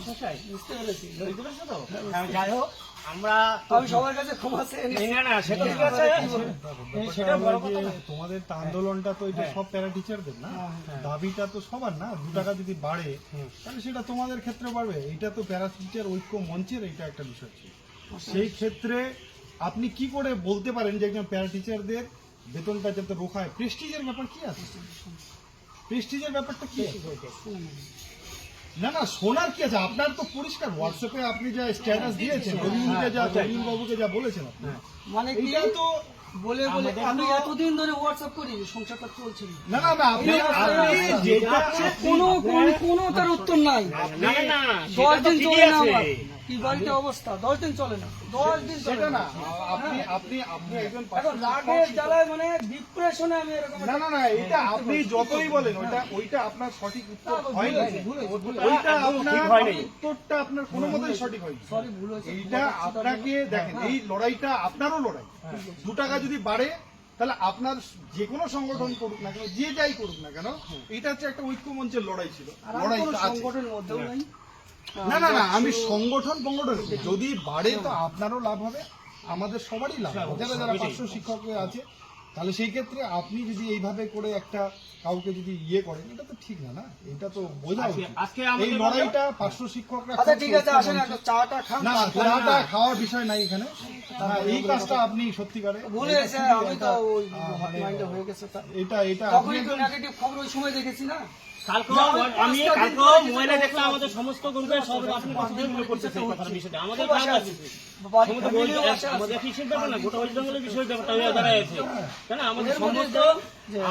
বুঝতে তো? যাই হোক। তোমাদের আন্দোলনটা তো সব প্যারা টিচারদের না দাবিটা তো সবার না দু টাকা যদি বাড়ে তাহলে সেটা তোমাদের ক্ষেত্রে বাড়বে এটা তো প্যারা টিচার ঐক্য মঞ্চের এটা একটা বিষয় সেই ক্ষেত্রে আপনি কি করে বলতে পারেন যে একজন প্যারা টিচারদের বেতনটা যাতে রোখায় প্রেস্টিজের ব্যাপার কি আছে প্রেস্টিজের ব্যাপারটা কি আছে না না শোনার কি আছে? আপনার তো পরিষ্কার। হোয়াটসঅ্যাপে আপনি যা স্ট্যাটাস দিয়েছেন রবীন্দ্রকে যা রবীন্দ্র বাবুকে যা বলেছেন মানে এটা তো বলে বলে আমি এতদিন ধরে হোয়াটসঅ্যাপ করি সংসারটা চলছে। না। না না আপনি আপনি কোনো কোনো কোনো তার উত্তর নাই। না না না দশ সেটা তো দিন ঠিকই চলে না কি বাড়িতে অবস্থা? দশ দিন চলে না। দশ দিন চলে না। না। আপনি আপনি আপনি একজন এখন জ্বালায় মানে ডিপ্রেশনে আমি এরকম না না না এটা আপনি যতই বলেন ওইটা ওইটা আপনার সঠিক উত্তর হয় না ওইটা আপনার উত্তরটা আপনার কোনো মতেই সঠিক হয়নি। সরি ভুল হয়েছে এইটা আপনাকে দেখেন এই লড়াইটা আপনারও লড়াই। দু টাকা যদি বাড়ে তাহলে আপনার যে কোনো সংগঠন করুক না কেন যে যাই করুক না কেন এটা হচ্ছে একটা ঐক্য মঞ্চের লড়াই ছিল। লড়াই সংগঠনের মধ্যেও নাই। না না না আমি সংগঠন সংগঠন যদি বাড়ে তো আপনারও লাভ হবে আমাদের সবারই লাভ হবে। যারা যারা পার্শ্ব শিক্ষক আছে তাহলে সেই ক্ষেত্রে আপনি যদি এইভাবে করে একটা কাউকে যদি ইয়ে করেন এটা তো ঠিক না না? এটা তো বোঝা আজকে- উচিত। এই লড়াইটা পার্শ্ব শিক্ষকরা আচ্ছা ঠিক আছে আসেন একটা চাটা খান। না না চাটা খাওয়ার বিষয় নাই এখানে। এই কাজটা আপনি সত্যিকারে ভুলে গেছে আমি তো ওই হট হয়ে গেছে এটা এটা আপনি নেগেটিভ খবর ওই সময় দেখেছি না? আমি মোবাইলে দেখলাম আমাদের সমস্ত গ্রুপের সব আপনি কথা করতেছে এই কথার বিষয়টা আমাদের খুব আছে। আছে। বাড়ি সমস্ত ফ্যামিলিও বই- আশা আছে। আমাদের কিসের ব্যাপার না গোটা ওয়েস্ট বেঙ্গলের বিষয় ব্যাপারটা হয়ে দাঁড়াচ্ছে কেন? আমাদের সমস্ত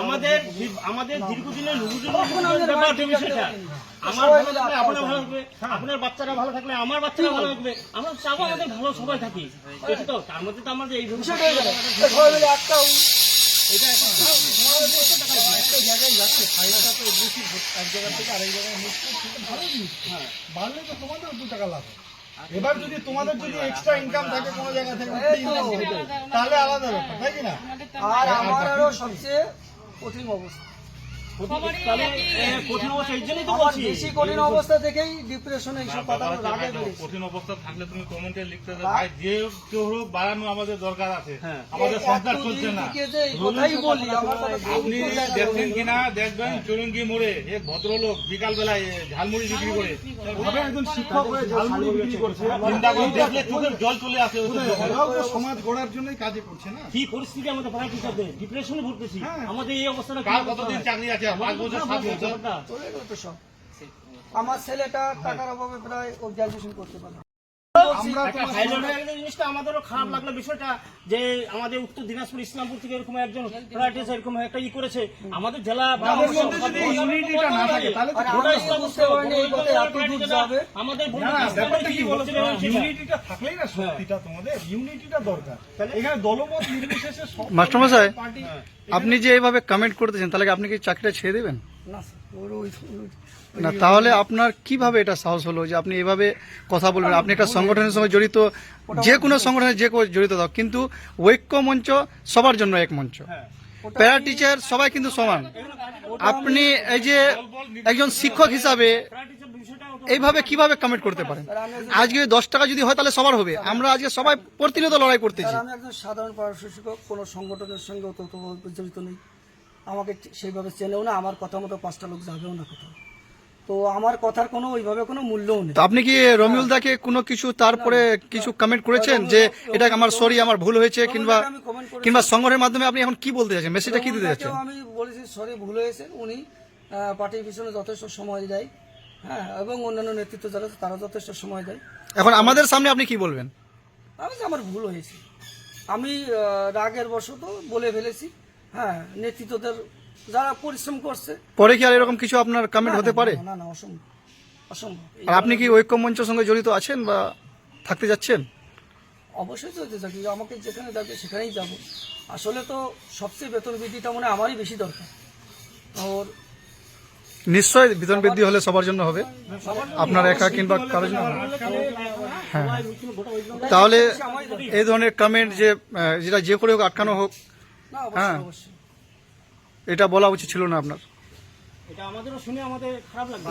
আমাদের আমাদের দীর্ঘদিনের আমাদের বিষয়টা আমার ভালো থাকলে আপনার ভালো থাকবে আপনার বাচ্চারা ভালো থাকলে আমার বাচ্চারা ভালো থাকবে। আমরা চাবো আমাদের ভালো সবাই থাকি। তো তার মধ্যে তো আমাদের এই বিষয়টা একটা জায়গায় যাচ্ছে ফাইলটা তো বেশি এক জায়গা থেকে আরেক জায়গায় ভালো জিনিস তো। বাড়লে তো তোমাদের দু টাকা লাভ এবার যদি তোমাদের যদি এক্সট্রা ইনকাম থাকে কোনো জায়গা থেকে। তাহলে আলাদা ব্যাপার তাই কি না আর আমার আরও সবচেয়ে কঠিন অবস্থা বেশি কঠিন অবস্থা দেখেই ডিপ্রেশনে এইসব কথা রাগে কঠিন অবস্থা থাকলে তুমি কমেন্টে লিখতে দাও। ভাই যে কেউ বাড়ানো আমাদের দরকার আছে। হ্যাঁ। আমাদের এই সংসার চলছে না। দিকে যে এই কথাই বলি আপনি দেখছেন কিনা দেখবেন চুরঙ্গি মোড়ে এক ভদ্রলোক বিকাল বেলায় ঝালমুড়ি বিক্রি করে। একজন শিক্ষক হয়ে ঝালমুড়ি বিক্রি করছে। চিন্তা করে দেখলে চোখের জল চলে আসে সমাজ গড়ার জন্যই কাজে করছে না। কি পরিস্থিতি আমাদের পড়া টিচারদের? ডিপ্রেশনে ভুগতেছি। আমাদের এই অবস্থাটা কার কতদিন চাকরি আছে আমার ছেলেটা টাকার অভাবে প্রায় ও গ্রাজুয়েশন করতে পারে আমরা একটা হাইলাইটের একটা জিনিসটা আমাদেরও খারাপ লাগল বিষয়টা যে আমাদের উত্তর দিনাজপুর ইসলামপুর থেকে এরকম একজন প্রাইটিস এরকম একটা ই করেছে। আমাদের জেলা আমাদের ইউনিটিটা না থাকে তাহলে তো আর গোটা আমি ইসলামপুর বুঝতে পারিনি এই কথা এত দূর যাবে। আমাদের না, বন্ধু না, ইসলামের ব্যাপারটা কি কি বলতো? হচ্ছে না। সেটা। ইউনিটিটা থাকলেই না শক্তিটা তোমাদের ইউনিটিটা দরকার। এখানে দলমত নির্বিশেষে মাস্টারমশাই আপনি যে এইভাবে কমেন্ট করতেছেন তাহলে আপনি কি চাকরিটা ছেড়ে দেবেন? না তাহলে আপনার কীভাবে এটা সাহস হলো যে আপনি এভাবে কথা বলবেন? আপনি একটা সংগঠনের সঙ্গে জড়িত যে কোনো সংগঠনে যে জড়িত থাক কিন্তু ঐক্য মঞ্চ সবার জন্য এক মঞ্চ। প্যারা টিচার সবাই কিন্তু সমান। আপনি এই যে একজন শিক্ষক হিসাবে এইভাবে কীভাবে কমেন্ট করতে পারেন? আজকে দশ টাকা যদি হয় তাহলে সবার হবে। আমরা আজকে সবাই প্রতিনিয়ত লড়াই করতেছি। আমি একজন সাধারণ পড়াশোনা শিক্ষক কোনো সংগঠনের সঙ্গে জড়িত নেই। আমাকে সেইভাবে চেনেও না আমার কথা মতো পাঁচটা লোক যাবেও না কোথাও। তো আমার কথার কোনো ওইভাবে কোনো মূল্যও নেই। আপনি কি রমিউল দাকে কোনো কিছু তারপরে কিছু কমেন্ট করেছেন যে এটা আমার সরি আমার ভুল হয়েছে কিংবা। কিংবা সংগ্রহের মাধ্যমে আপনি এখন কি বলতে চাচ্ছেন মেসেজটা কি দিতে ওনাকেও আমি বলেছি সরি ভুল হয়েছে। উনি পার্টির পিছনে যথেষ্ট সময় দেয়। হ্যাঁ এবং অন্যান্য নেতৃত্ব যারা তারা যথেষ্ট সময় দেয়। এখন আমাদের সামনে আপনি কি বলবেন? আমি যে আমার ভুল হয়েছে। আমি রাগের বশত বলে ফেলেছি। হ্যাঁ নেতৃত্বদের যারা পরিশ্রম করছে। পরে কি আর এরকম কিছু আপনার কমেন্ট হতে পারে? না না অসম্ভব অসম্ভব। আর আপনি কি ঐক্য মঞ্চের সঙ্গে জড়িত আছেন বা থাকতে যাচ্ছেন? অবশ্যই চলতে থাকি আমাকে যেখানে ডাকে সেখানেই যাব। আসলে তো সবচেয়ে বেতন বৃদ্ধিটা মনে আমারই বেশি দরকার। ওর নিশ্চয় বেতন বৃদ্ধি হলে সবার জন্য হবে। আপনার একা কিংবা কারোর জন্য হ্যাঁ। তাহলে এই ধরনের কমেন্ট যে যেটা যে করে হোক আটকানো হোক হ্যাঁ। এটা বলা উচিত ছিল না আপনার। এটা আমাদেরও শুনে আমাদের খারাপ লাগবে